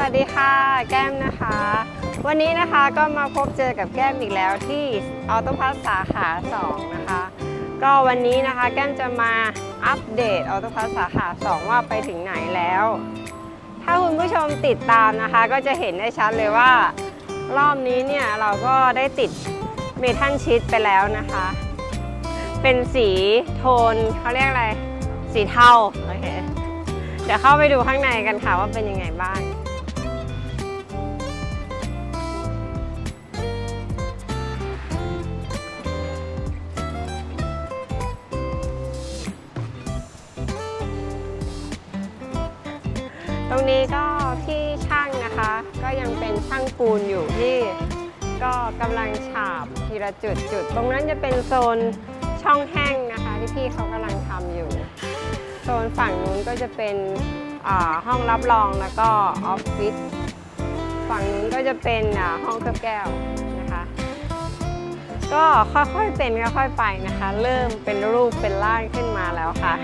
วัสดีค่ะ แก้มนะคะ วันนี้นะคะก็มาพบเจอกับแก้มอีกแล้วที่ออโตพัสสาขา 2 นะคะ ก็วันนี้นะคะแก้มจะมาอัปเดตออโตพัสสาขา 2 ว่าไปถึงไหนแล้ว ถ้าคุณผู้ชมติดตามนะคะ ก็จะเห็นได้ชัดเลยว่า รอบนี้เนี่ยเราก็ได้ติดเมทัลชีตไปแล้วนะคะ เป็นสีโทนเขาเรียกอะไร สีเทาโอเคเดี๋ยวเข้าไปดูข้างในกันค่ะว่าเป็นยังไงบ้าง รงนี้ก็พี่ช่างนะคะ ก็ยังเป็นช่างปูนอยู่ที่ก็กำลังฉาบทีละจุดจุด ตรงนั้นจะเป็นโซนช่องแห้งนะคะ ที่พี่เขากำลังทำอยู่ โซนฝั่งนู้นก็จะเป็นห้องรับรองแล้วก็ออฟฟิศฝั่งนู้นก็จะเป็นห้องเคลือบแก้วนะคะ ก็ค่อยๆเป็นค่อยๆไปนะคะ เริ่มเป็นรูปเป็นร่างขึ้นมาแล้วค่ะ